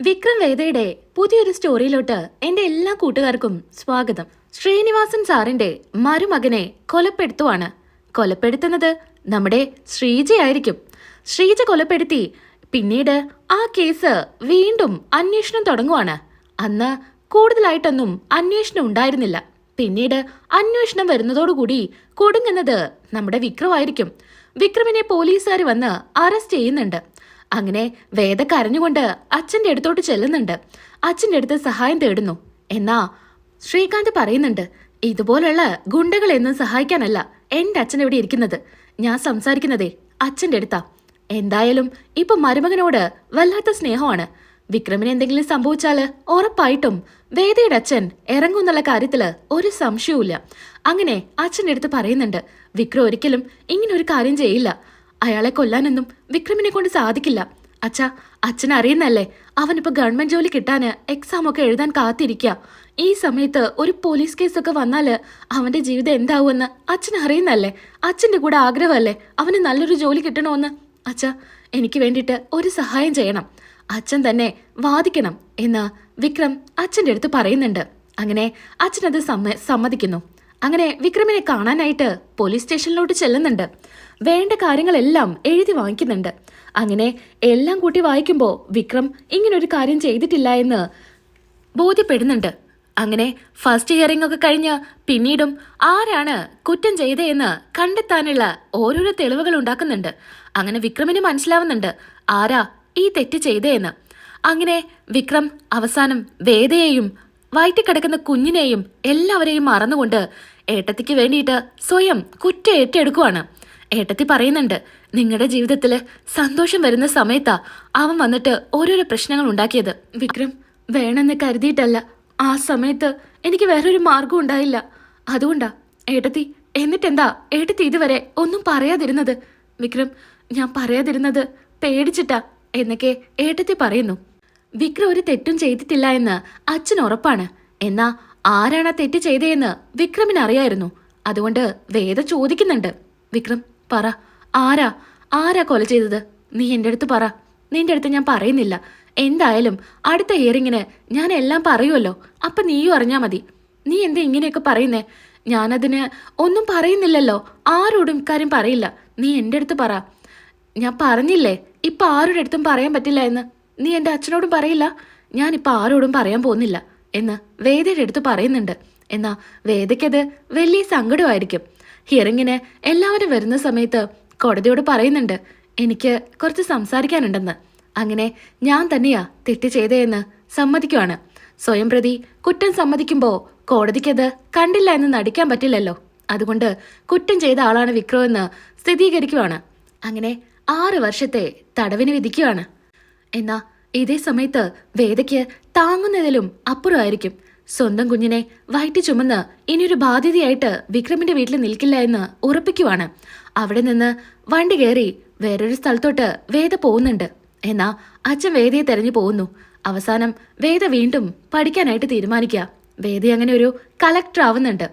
വിക്രം വേദയുടെ പുതിയൊരു സ്റ്റോറിയിലോട്ട് എന്റെ എല്ലാ കൂട്ടുകാർക്കും സ്വാഗതം. ശ്രീനിവാസൻ സാറിന്റെ മരുമകനെ കൊലപ്പെടുത്തുവാണ്. കൊലപ്പെടുത്തുന്നത് നമ്മുടെ ശ്രീജയായിരിക്കും ശ്രീജ കൊലപ്പെടുത്തി പിന്നീട് ആ കേസ് വീണ്ടും അന്വേഷണം തുടങ്ങുവാണ്. അന്ന് കൂടുതലായിട്ടൊന്നും അന്വേഷണം ഉണ്ടായിരുന്നില്ല. പിന്നീട് അന്വേഷണം വരുന്നതോടുകൂടി കൊടുങ്ങുന്നത് നമ്മുടെ വിക്രമായിരിക്കും. വിക്രമിനെ പോലീസുകാർ വന്ന് അറസ്റ്റ് ചെയ്യുന്നുണ്ട്. അങ്ങനെ വേദ കരഞ്ഞുകൊണ്ട് അച്ഛന്റെ അടുത്തോട്ട് ചെല്ലുന്നുണ്ട്. അച്ഛന്റെ അടുത്ത് സഹായം തേടുന്നു. എന്നാ ശ്രീകാന്ത് പറയുന്നുണ്ട് ഇതുപോലുള്ള ഗുണ്ടകളെന്നും സഹായിക്കാനല്ല. എന്റെ അച്ഛൻ ഇവിടെ ഇരിക്കുന്നത്? ഞാൻ സംസാരിക്കുന്നതേ അച്ഛന്റെ അടുത്താ. എന്തായാലും ഇപ്പൊ മരുമകനോട് വല്ലാത്ത സ്നേഹമാണ്. വിക്രമിന് എന്തെങ്കിലും സംഭവിച്ചാൽ ഉറപ്പായിട്ടും വേദയുടെ അച്ഛൻ ഇറങ്ങുന്നുള്ള കാര്യത്തിൽ ഒരു സംശയവുമില്ല. അങ്ങനെ അച്ഛന്റെ അടുത്ത് പറയുന്നുണ്ട് വിക്രം ഒരിക്കലും ഇങ്ങനെ ഒരു കാര്യം ചെയ്യില്ല. അയാളെ കൊല്ലാനൊന്നും വിക്രമിനെ കൊണ്ട് സാധിക്കില്ല. അച്ഛാ അച്ഛൻ അറിയുന്നല്ലേ അവനിപ്പോ ഗവൺമെന്റ് ജോലി കിട്ടാന് എക്സാം ഒക്കെ എഴുതാൻ കാത്തിരിക്കുക ഈ സമയത്ത് ഒരു പോലീസ് കേസൊക്കെ വന്നാൽ അവന്റെ ജീവിതം എന്താവുമെന്ന് അച്ഛൻ അറിയുന്നല്ലേ അച്ഛന്റെ കൂടെ ആഗ്രഹമല്ലേ? അവന് നല്ലൊരു ജോലി കിട്ടണമെന്ന് അച്ഛാ എനിക്ക് വേണ്ടിയിട്ട് ഒരു സഹായം ചെയ്യണം. അച്ഛൻ തന്നെ വാദിക്കണം എന്ന് വിക്രം അച്ഛന്റെ അടുത്ത് പറയുന്നുണ്ട്. അങ്ങനെ അച്ഛനത് സമ്മ സമ്മതിക്കുന്നു. അങ്ങനെ വിക്രമിനെ കാണാനായിട്ട് പോലീസ് സ്റ്റേഷനിലോട്ട് ചെല്ലുന്നുണ്ട്. വേണ്ട കാര്യങ്ങളെല്ലാം എഴുതി വാങ്ങിക്കുന്നുണ്ട്. അങ്ങനെ എല്ലാം കൂട്ടി വായിക്കുമ്പോൾ വിക്രം ഇങ്ങനൊരു കാര്യം ചെയ്തിട്ടില്ല എന്ന് ബോധ്യപ്പെടുന്നുണ്ട്. അങ്ങനെ ഫസ്റ്റ് ഹിയറിംഗ് ഒക്കെ കഴിഞ്ഞ് പിന്നീടും ആരാണ് കുറ്റം ചെയ്തതെന്ന് കണ്ടെത്താനുള്ള ഓരോരോ തെളിവുകൾ ഉണ്ടാക്കുന്നുണ്ട്. അങ്ങനെ വിക്രമിന് മനസ്സിലാവുന്നുണ്ട് ആരാ ഈ തെറ്റ് ചെയ്തതെന്ന് അങ്ങനെ വിക്രം അവസാനം വേദയെയും വയറ്റിക്കിടക്കുന്ന കുഞ്ഞിനെയും എല്ലാവരെയും മറന്നുകൊണ്ട് ഏട്ടത്തിക്ക് വേണ്ടിയിട്ട് സ്വയം കുറ്റം ഏറ്റെടുക്കുവാണ്. ഏട്ടത്തി പറയുന്നുണ്ട് നിങ്ങളുടെ ജീവിതത്തിൽ സന്തോഷം വരുന്ന സമയത്താ അവൻ വന്നിട്ട് ഓരോരോ പ്രശ്നങ്ങൾ ഉണ്ടാക്കിയത്. വിക്രം വേണമെന്ന് കരുതിയിട്ടല്ല. ആ സമയത്ത് എനിക്ക് വേറൊരു മാർഗം ഉണ്ടായില്ല. അതുകൊണ്ടാ ഏട്ടത്തി എന്നിട്ടെന്താ ഏട്ടത്തി ഇതുവരെ ഒന്നും പറയാതിരുന്നത്? വിക്രം ഞാൻ പറയാതിരുന്നത് പേടിച്ചിട്ടാ എന്നൊക്കെ ഏട്ടത്തി പറയുന്നു. വിക്രം ഒരു തെറ്റും ചെയ്തിട്ടില്ല എന്ന് അച്ഛൻ ഉറപ്പാണ്. എന്നാ ആരാണ് തെറ്റ് ചെയ്തതെന്ന് വിക്രമിന് അറിയായിരുന്നു. അതുകൊണ്ട് വേദ ചോദിക്കുന്നുണ്ട്. വിക്രം പറ. ആരാ? ആരാ കൊല ചെയ്തത്? നീ എന്റെ അടുത്ത് പറ. നിന്റെ അടുത്ത് ഞാൻ പറയുന്നില്ല. എന്തായാലും അടുത്ത ഹിയറിങ്ങിന് ഞാൻ എല്ലാം പറയുമല്ലോ അപ്പൊ നീയും അറിഞ്ഞാ മതി. നീ എന്താ ഇങ്ങനെയൊക്കെ പറയുന്നേ? ഞാനതിന് ഒന്നും പറയുന്നില്ലല്ലോ. ആരോടും ഇക്കാര്യം പറയില്ല. നീ എന്റെ അടുത്ത് പറ. ഞാൻ പറഞ്ഞില്ലേ? ഇപ്പൊ ആരുടെ അടുത്തും പറയാൻ പറ്റില്ല എന്ന്? നീ എന്റെ അച്ഛനോടും പറയില്ല? ഇപ്പൊ ആരോടും പറയാൻ പോകുന്നില്ല എന്ന് വേദയുടെ അടുത്ത് പറയുന്നുണ്ട്. എന്നാ വേദയ്ക്കത് വലിയ സങ്കടമായിരിക്കും. ഹിയറിങ്ങിന് എല്ലാവരും വരുന്ന സമയത്ത് കോടതിയോട് പറയുന്നുണ്ട് എനിക്ക് കുറച്ച് സംസാരിക്കാനുണ്ടെന്ന്. അങ്ങനെ ഞാൻ തന്നെയാ തെറ്റ് ചെയ്തതെന്ന് സമ്മതിക്കുവാണ്. സ്വയം പ്രതി കുറ്റം സമ്മതിക്കുമ്പോൾ കോടതിക്കത് കണ്ടില്ല എന്ന് നടിക്കാൻ പറ്റില്ലല്ലോ. അതുകൊണ്ട് കുറ്റം ചെയ്ത ആളാണ് വിക്രോ എന്ന് സ്ഥിരീകരിക്കുവാണ്. അങ്ങനെ ആറ് വർഷത്തെ തടവിന് വിധിക്കുവാണ്. എന്നാ ഇതേ സമയത്ത് വേദയ്ക്ക് താങ്ങുന്നതിലും അപ്പുറമായിരിക്കും. സ്വന്തം കുഞ്ഞിനെ വയറ്റി ചുമന്ന് ഇനിയൊരു ബാധ്യതയായിട്ട് വിക്രമിന്റെ വീട്ടിൽ നിൽക്കില്ല എന്ന് ഉറപ്പിക്കുവാണ്. അവിടെ നിന്ന് വണ്ടി കയറി വേറൊരു സ്ഥലത്തോട്ട് വേദ പോകുന്നുണ്ട്. എന്നാ അച്ഛൻ വേദയെ തെരഞ്ഞു പോകുന്നു. അവസാനം വേദ വീണ്ടും പഠിക്കാനായിട്ട് തീരുമാനിക്കുക. വേദ അങ്ങനെ ഒരു കളക്ടർ ആവുന്നുണ്ട്.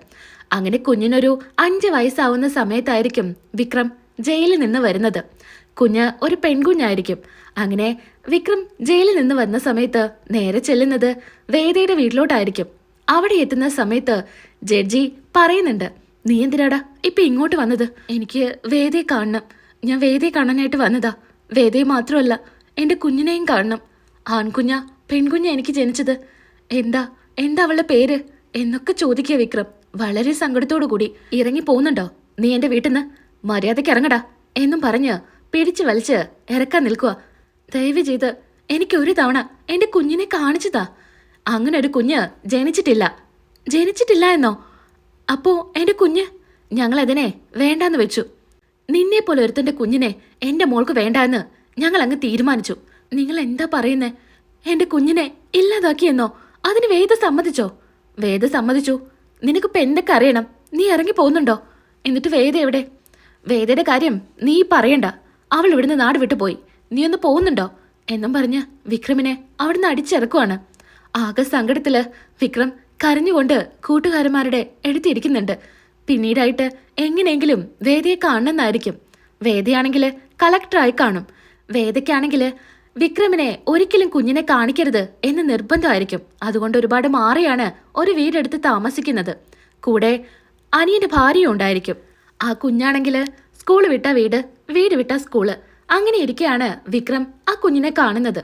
അങ്ങനെ കുഞ്ഞിനൊരു അഞ്ച് വയസ്സാവുന്ന സമയത്തായിരിക്കും വിക്രം ജയിലിൽ നിന്ന് വരുന്നത്. കുഞ്ഞ് ഒരു പെൺകുഞ്ഞായിരിക്കും. അങ്ങനെ വിക്രം ജയിലിൽ നിന്ന് വന്ന സമയത്ത് നേരെ ചെല്ലുന്നത് വേദയുടെ വീട്ടിലോട്ടായിരിക്കും. അവിടെ എത്തുന്ന സമയത്ത് ജഡ്ജി പറയുന്നുണ്ട് നീ എന്തിനാടാ ഇപ്പൊ ഇങ്ങോട്ട് വന്നത്? എനിക്ക് വേദയെ കാണണം. ഞാൻ വേദയെ കാണാനായിട്ട് വന്നതാ. വേദയെ മാത്രമല്ല എന്റെ കുഞ്ഞിനെയും കാണണം. ആൺകുഞ്ഞ പെൺകുഞ്ഞ എനിക്ക് ജനിച്ചത്. എന്താ എന്താ അവളുടെ പേര്? എന്നൊക്കെ ചോദിക്കുക വിക്രം. വളരെ സങ്കടത്തോടു കൂടി ഇറങ്ങി പോകുന്നുണ്ടോ? നീ എന്റെ വീട്ടിൽ നിന്ന് മര്യാദയ്ക്ക് ഇറങ്ങടാ എന്നും പറഞ്ഞ് പിടിച്ചു വലിച്ച് ഇറക്കാൻ നിൽക്കുക ദയവ് ചെയ്ത് എനിക്ക് ഒരു തവണ എന്റെ കുഞ്ഞിനെ കാണിച്ചതാ. അങ്ങനെ ഒരു കുഞ്ഞ് ജനിച്ചിട്ടില്ല. ജനിച്ചിട്ടില്ല എന്നോ? അപ്പോ എന്റെ കുഞ്ഞ് ഞങ്ങൾ അതിനെ വേണ്ടാന്ന് വെച്ചു. നിന്നെ പോലെ ഒരുത്തന്റെ കുഞ്ഞിനെ എന്റെ മോൾക്ക് വേണ്ടാന്ന് ഞങ്ങൾ അങ്ങ് തീരുമാനിച്ചു. നിങ്ങൾ എന്താ പറയുന്നേ? എന്റെ കുഞ്ഞിനെ ഇല്ലാതാക്കിയെന്നോ അതിന് വേദ സമ്മതിച്ചോ? വേദ സമ്മതിച്ചു. നിനക്കിപ്പോ എന്തൊക്കെ അറിയണം? നീ ഇറങ്ങി പോകുന്നുണ്ടോ? എന്നിട്ട് വേദ എവിടെ? വേദയുടെ കാര്യം നീ പറയണ്ട. അവൾ ഇവിടുന്ന് നാട് വിട്ടു പോയി. നീ ഒന്ന് പോകുന്നുണ്ടോ? എന്നും പറഞ്ഞ് വിക്രമിനെ അവിടുന്ന് അടിച്ചിറക്കുവാണ്. ആകെ സങ്കടത്തിൽ വിക്രം കരഞ്ഞുകൊണ്ട് കൂട്ടുകാരന്മാരുടെ എടുത്തിരിക്കുന്നുണ്ട്. പിന്നീടായിട്ട് എങ്ങനെയെങ്കിലും വേദയെ കാണണമെന്നായിരിക്കും. വേദയാണെങ്കിൽ കളക്ടറായി കാണും. വേദയ്ക്കാണെങ്കിൽ വിക്രമിനെ ഒരിക്കലും കുഞ്ഞിനെ കാണിക്കരുത് എന്ന് നിർബന്ധമായിരിക്കും. അതുകൊണ്ട് ഒരുപാട് മാറിയാണ് ഒരു വീടെടുത്ത് താമസിക്കുന്നത്. കൂടെ അനിയന്റെ ഭാര്യയും ഉണ്ടായിരിക്കും. ആ കുഞ്ഞാണെങ്കിൽ സ്കൂൾ വിട്ട വീട് വീട് വിട്ട സ്കൂൾ. അങ്ങനെ ഇരിക്കെയാണ് വിക്രം ആ കുഞ്ഞിനെ കാണുന്നത്.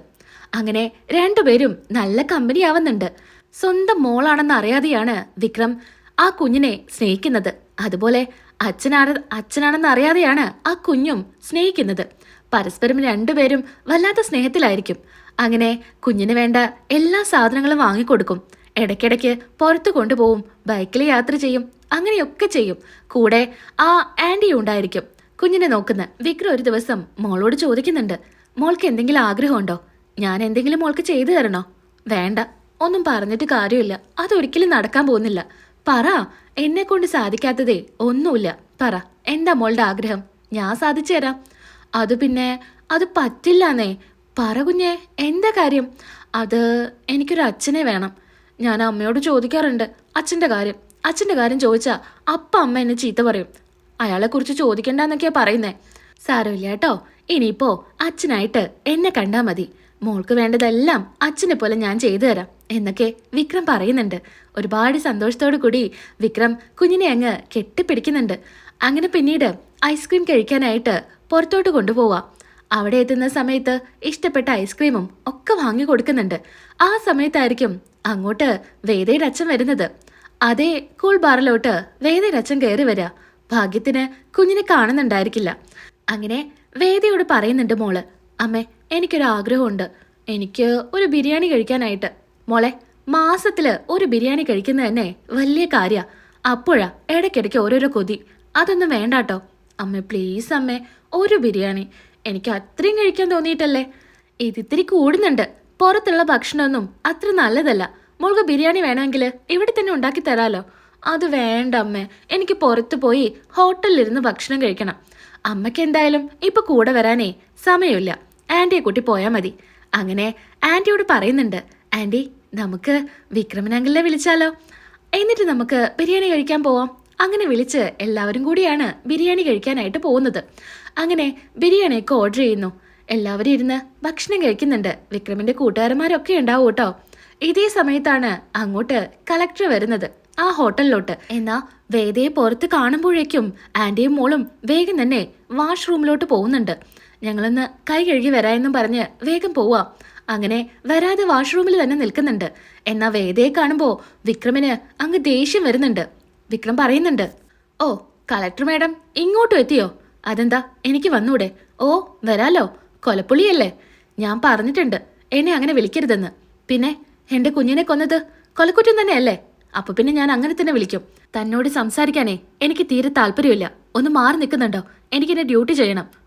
അങ്ങനെ രണ്ടുപേരും നല്ല കമ്പനിയാവുന്നുണ്ട് സ്വന്തം മോളാണെന്ന് അറിയാതെയാണ് വിക്രം ആ കുഞ്ഞിനെ സ്നേഹിക്കുന്നത്. അതുപോലെ അച്ഛനാണ് അച്ഛനാണെന്ന് അറിയാതെയാണ് ആ കുഞ്ഞും സ്നേഹിക്കുന്നത്. പരസ്പരം രണ്ടുപേരും വല്ലാത്ത സ്നേഹത്തിലായിരിക്കും. അങ്ങനെ കുഞ്ഞിന് വേണ്ട എല്ലാ സാധനങ്ങളും വാങ്ങിക്കൊടുക്കും. ഇടയ്ക്കിടയ്ക്ക് പുറത്തു കൊണ്ടുപോകും ബൈക്കിൽ യാത്ര ചെയ്യും അങ്ങനെയൊക്കെ ചെയ്യും. കൂടെ ആ ആൻഡി ഉണ്ടായിരിക്കും. കുഞ്ഞിനെ നോക്കുന്ന വിക്രം ഒരു ദിവസം മോളോട് ചോദിക്കുന്നുണ്ട് മോൾക്ക് എന്തെങ്കിലും ആഗ്രഹമുണ്ടോ? ഞാൻ എന്തെങ്കിലും മോൾക്ക് ചെയ്തു തരണോ? വേണ്ട ഒന്നും പറഞ്ഞിട്ട് കാര്യമില്ല. അതൊരിക്കലും നടക്കാൻ പോകുന്നില്ല. പറ എന്നെ കൊണ്ട് സാധിക്കാത്തതേ ഒന്നുമില്ല. പറ എന്താ മോളുടെ ആഗ്രഹം? ഞാൻ സാധിച്ചു തരാം. അത് പിന്നെ അത് പറ്റില്ലാന്നേ. പറ കുഞ്ഞെ എന്താ കാര്യം? അത് എനിക്കൊരു അച്ഛനെ വേണം. ഞാൻ അമ്മയോട് ചോദിക്കാറുണ്ട് അച്ഛന്റെ കാര്യം. അച്ഛന്റെ കാര്യം ചോദിച്ചാൽ അപ്പ അമ്മ എന്നെ ചീത്ത പറയും. അയാളെ കുറിച്ച് ചോദിക്കണ്ടെന്നൊക്കെയാ പറയുന്നേ. സാരമില്ല കേട്ടോ. ഇനിയിപ്പോ അച്ഛനായിട്ട് എന്നെ കണ്ടാ മതി. മോൾക്ക് വേണ്ടതെല്ലാം അച്ഛനെ പോലെ ഞാൻ ചെയ്തു തരാം. എന്നൊക്കെ വിക്രം പറയുന്നുണ്ട്. ഒരുപാട് സന്തോഷത്തോടു കൂടി വിക്രം കുഞ്ഞിനെ അങ്ങ് കെട്ടിപ്പിടിക്കുന്നുണ്ട്. അങ്ങനെ പിന്നീട് ഐസ്ക്രീം കഴിക്കാനായിട്ട് പുറത്തോട്ട് കൊണ്ടുപോവാം. അവിടെ എത്തുന്ന സമയത്ത് ഇഷ്ടപ്പെട്ട ഐസ്ക്രീമും ഒക്കെ വാങ്ങി കൊടുക്കുന്നുണ്ട്. ആ സമയത്തായിരിക്കും അങ്ങോട്ട് വേദയുടെ അച്ഛൻ വരുന്നത്. അതേ കൂൾ ബാറിലോട്ട് വേദയുടെ അച്ഛൻ കയറി വരിക ഭാഗ്യത്തിന് കുഞ്ഞിനെ കാണുന്നുണ്ടായിരിക്കില്ല. അങ്ങനെ വേദയോട് പറയുന്നുണ്ട് മോൾ അമ്മേ എനിക്കൊരു ആഗ്രഹമുണ്ട് എനിക്ക് ഒരു ബിരിയാണി കഴിക്കാനായിട്ട്. മോളെ മാസത്തിൽ ഒരു ബിരിയാണി കഴിക്കുന്നത് തന്നെ വലിയ കാര്യ. അപ്പോഴാ ഇടയ്ക്കിടയ്ക്ക് ഓരോരോ കൊതി. അതൊന്നും വേണ്ടാട്ടോ. അമ്മേ പ്ലീസ് അമ്മേ ഒരു ബിരിയാണി. എനിക്ക് അത്രയും കഴിക്കാൻ തോന്നിയിട്ടല്ലേ? ഇതിത്തിരി കൂടുന്നുണ്ട്. പുറത്തുള്ള ഭക്ഷണമൊന്നും അത്ര നല്ലതല്ല. മോൾക്ക് ബിരിയാണി വേണമെങ്കിൽ ഇവിടെ തന്നെ ഉണ്ടാക്കി തരാലോ. അത് വേണ്ട അമ്മേ. എനിക്ക് പുറത്തു പോയി ഹോട്ടലിലിരുന്ന് ഭക്ഷണം കഴിക്കണം. അമ്മയ്ക്ക് എന്തായാലും ഇപ്പൊ കൂടെ വരാനേ സമയമില്ല. ആന്റിയെ കൂട്ടി പോയാൽ മതി. അങ്ങനെ ആന്റിയോട് പറയുന്നുണ്ട്. ആന്റി നമുക്ക് വിക്രമനങ്കിളിനെ വിളിച്ചാലോ? എന്നിട്ട് നമുക്ക് ബിരിയാണി കഴിക്കാൻ പോവാം. അങ്ങനെ വിളിച്ച് എല്ലാവരും കൂടിയാണ് ബിരിയാണി കഴിക്കാനായിട്ട് പോകുന്നത്. അങ്ങനെ ബിരിയാണിയൊക്കെ ഓർഡർ ചെയ്യുന്നു. എല്ലാവരും ഇരുന്ന് ഭക്ഷണം കഴിക്കുന്നുണ്ട്. വിക്രമിന്റെ കൂട്ടുകാരന്മാരൊക്കെ ഉണ്ടാവും കേട്ടോ. ഇതേ സമയത്താണ് അങ്ങോട്ട് കളക്ടർ വരുന്നത്. ആ ഹോട്ടലിലോട്ട്. എന്നാ വേദയെ പുറത്ത് കാണുമ്പോഴേക്കും ആന്റിയും മോളും വേഗം തന്നെ വാഷ്റൂമിലോട്ട് പോകുന്നുണ്ട്. ഞങ്ങളൊന്ന് കൈ കഴുകി വരാമെന്നും പറഞ്ഞ് വേഗം പോവാം. അങ്ങനെ വരാതെ വാഷ്റൂമിൽ തന്നെ നിൽക്കുന്നുണ്ട്. എന്നാ വേദയെ കാണുമ്പോ വിക്രമിന് അങ്ങ് ദേഷ്യം വരുന്നുണ്ട്. വിക്രം പറയുന്നുണ്ട് ഓ കളക്ടർ മാഡം ഇങ്ങോട്ടും എത്തിയോ? അതെന്താ എനിക്ക് വന്നൂടെ? ഓ വരാലോ? കൊലപ്പുള്ളിയല്ലേ ഞാൻ പറഞ്ഞിട്ടുണ്ട് എന്നെ അങ്ങനെ വിളിക്കരുതെന്ന്. പിന്നെ എന്റെ കുഞ്ഞിനെ കൊന്നത് കൊലക്കുറ്റം തന്നെയല്ലേ? അപ്പൊ പിന്നെ ഞാൻ അങ്ങനെ തന്നെ വിളിക്കും. തന്നോട് സംസാരിക്കാനേ എനിക്ക് തീരെ താല്പര്യമില്ല. ഒന്ന് മാറി നിൽക്കുന്നുണ്ടോ? എനിക്കെന്നെ ഡ്യൂട്ടി ചെയ്യണം.